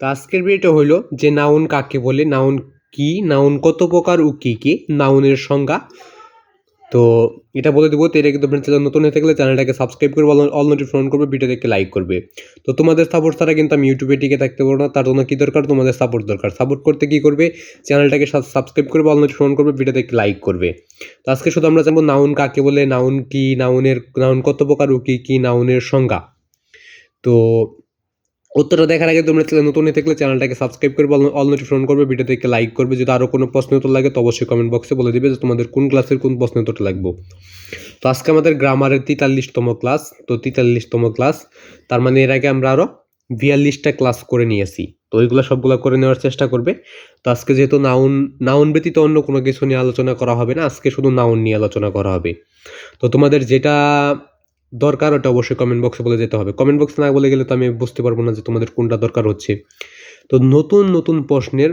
তো আজকের ভিডিওটা হলো যে নাউন কাকে বলে, নাউন কি, নাউন কত প্রকার ও কী কী, নাউনের সংজ্ঞা। তো এটা বলে দেবো, তো এটা কিন্তু আপনার চ্যানেল নতুন হয়ে থাকলে চ্যানেলটাকে সাবস্ক্রাইব করবে, অল নোটিফিকেশন করবে ভিডিও দেখে লাইক করবে। তো তোমাদের সাপোর্ট ছাড়া কিন্তু আমি ইউটিউবে টিকে থাকতে পারব না, তার জন্য কী দরকার? তোমাদের সাপোর্ট দরকার। সাপোর্ট করতে কী করবে? চ্যানেলটাকে সাবস্ক্রাইব করবে অল নোটিফিকেশন করবে ভিডিও দেখে লাইক করবে। তো আজকে শুধু আমরা জানব নাউন কাকে বলে, নাউন কি, নাউনের, নাউন কত প্রকার ও কী কী, নাউনের সংজ্ঞা। তো উত্তরটা দেখার আগে তোমরা নতুন থাকলে চ্যানেলটাকে সাবস্ক্রাইব করবে অল নোটিফিকেশন করবে, ভিডিওতে একটি লাইক করবে। যদি আরও কোনো প্রশ্ন উত্তর লাগে তো অবশ্যই কমেন্ট বক্সে বলে দিবে যে তোমাদের কোন ক্লাসের কোন প্রশ্ন উত্তরটা লাগবে। তো আজকে আমাদের গ্রামারের তেতাল্লিশতম ক্লাস তো তেতাল্লিশতম ক্লাস তার মানে এর আগে আমরা আরও বিয়াল্লিশটা ক্লাস করে নিয়েছি। তো ওইগুলো সবগুলো করে নেওয়ার চেষ্টা করবে। তো আজকে যেহেতু নাউন নাউন ব্যতীত অন্য কোনো কিছু নিয়ে আলোচনা করা হবে না, আজকে শুধু নাউন নিয়ে আলোচনা করা হবে। তো তোমাদের যেটা দরকার, ওটা অবশ্যই কমেন্ট বক্সে বলে যেতে হবে। কমেন্ট বক্সে না বলে গেলে তো আমি বুঝতে পারব না যে তোমাদের কোনটা দরকার হচ্ছে। তো নতুন নতুন প্রশ্নের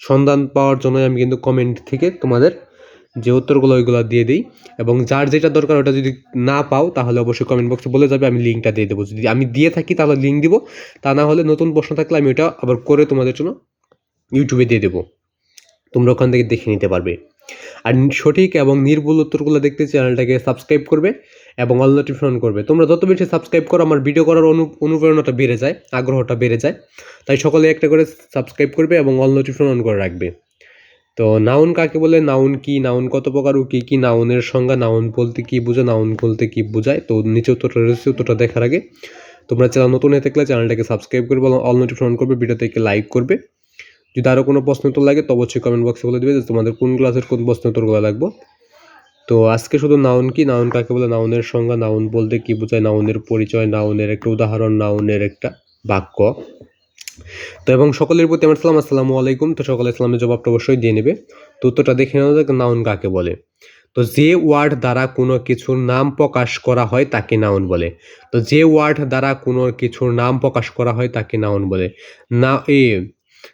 সন্ধান পাওয়ার জন্য আমি কিন্তু কমেন্ট থেকে তোমাদের যে উত্তরগুলো ওইগুলো দিয়ে দিই এবং যার যেটা দরকার ওটা যদি না পাও, তাহলে অবশ্যই কমেন্ট বক্সে বলে যাবে, আমি লিঙ্কটা দিয়ে দেবো। যদি আমি দিয়ে থাকি, তাহলে লিঙ্ক দিব। তা না হলে নতুন প্রশ্ন থাকলে আমি ওটা আবার করে তোমাদের জন্য ইউটিউবে দিয়ে দেবো। তোমরা ওখান থেকে দেখে নিতে পারবে। আর সঠিক এবং নির্ভুল উত্তরগুলো দেখতে চ্যানেলটাকে সাবস্ক্রাইব করবে এবং অল নোটিফিকেশন করবে। তোমরা যত বেশি সাবস্ক্রাইব করো, আমার ভিডিও করার অনু, অনুপ্রেরণাটা বেড়ে যায়, আগ্রহটা বেড়ে যায়। তাই সকলে একটা করে সাবস্ক্রাইব করবে এবং অল নোটিফিকেশন অন করে রাখবে। তো নাউন কাকে বলে? নাউন কি? নাউন কত প্রকার ও কী কী? নাউনের সংজ্ঞা নাউন বলতে কী বোঝায় নাউন বলতে কী বোঝায়। তো নিচে উত্তরটা রয়েছে, উত্তরটা দেখার আগে তোমরা চ্যানেল নতুন হয়ে থাকলে চ্যানেলটাকে সাবস্ক্রাইব করবে এবং অল নোটিফিকেশন করবে ভিডিওতে লাইক করবে। যদি আরও কোনো প্রশ্ন উত্তর লাগে, তো অবশ্যই কমেন্ট বক্সে বলে দেবে যে তোমাদের কোন ক্লাসের কোন প্রশ্ন উত্তরগুলো লাগবে। তো আজকে শুধু নাউন কি? নাউন কাকে বলে? নাউনের সংজ্ঞা নাউন বলতে কি বোঝায়? নাউনের পরিচয়, নাউনের একটা উদাহরণ, নাউনের একটা বাক্য। তো এবং সকলের প্রতি আমার সালাম, আসসালামু আলাইকুম। তো সকলে সালামের জবাবটা অবশ্যই দিয়ে নেবে। তো উত্তরটা দেখে নেওয়া যাক নাউন কাকে বলে। তো যে ওয়ার্ড দ্বারা কোনো কিছুর নাম প্রকাশ করা হয় তাকে নাউন বলে। তো যে ওয়ার্ড দ্বারা কোনো কিছুর নাম প্রকাশ করা হয় তাকে নাউন বলে। না, এ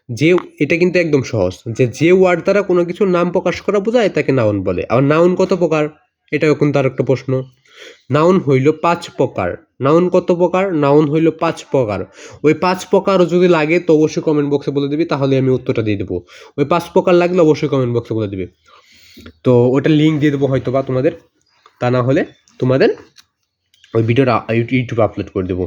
যে, এটা কিন্তু একদম সহজ। যে যে ওয়ার্ড দ্বারা কোনো কিছুর নাম প্রকাশ করা বোঝায় তাকে নাউন বলে। আর নাউন কত প্রকার? এটাও কিন্তু আর একটা প্রশ্ন। নাউন হইল পাঁচ প্রকার। নাউন কত প্রকার? নাউন হইল পাঁচ প্রকার। ওই পাঁচ প্রকার যদি লাগে, তো অবশ্যই কমেন্ট বক্সে বলে দিবি, তাহলে আমি উত্তরটা দিয়ে দেবো। ওই পাঁচ প্রকার লাগলে অবশ্যই কমেন্ট বক্সে বলে দিবে। তো ওটা লিঙ্ক দিয়ে দেবো হয়তো বা তোমাদের। তা না হলে তোমাদের ওই ভিডিওটা ইউটিউবে আপলোড করে দেবো।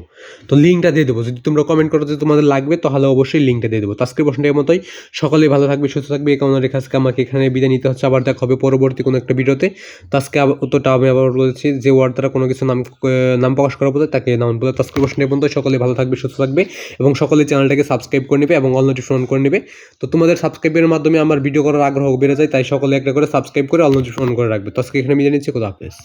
তো লিঙ্কটা দিয়ে দেবো। যদি তোমরা কমেন্ট করো যে তোমাদের লাগবে, তাহলে অবশ্যই লিঙ্কটা দিয়ে দেবো। তো আজকের প্রশ্নটার মতোই সকলেই ভালো থাকবে, সুস্থ থাকবে, এই কামনা রেখে আজকে আমাকে এখানে বিদায় নিতে হচ্ছে। আবার দেখা হবে পরবর্তী কোনো একটা ভিডিওতে। তো আজকে উত্তরটা আমি আবার বলেছি যে ওয়ার্ড দ্বারা কোনো কিছু নাম নাম প্রকাশ করা বোঝায় তাকে নাম বলে তো আজকের প্রশ্নের পর্যন্ত সকলে ভালো থাকবে, সুস্থ থাকবে এবং সকলে চ্যানেলটাকে সাবস্ক্রাইব করে নেবে এবং অল নোটিফিকেশন করে নেবে। তো তোমাদের সাবস্ক্রাইবের মাধ্যমে আমার ভিডিও করার আগ্রহ বেড়ে যায়, তাই সকলে একটা করে সাবস্ক্রাইব করে অল নোটিফিকেশন করে রাখবে। তো আজকে এখানে বিদায় নিচ্ছি কোথা হাফেজ।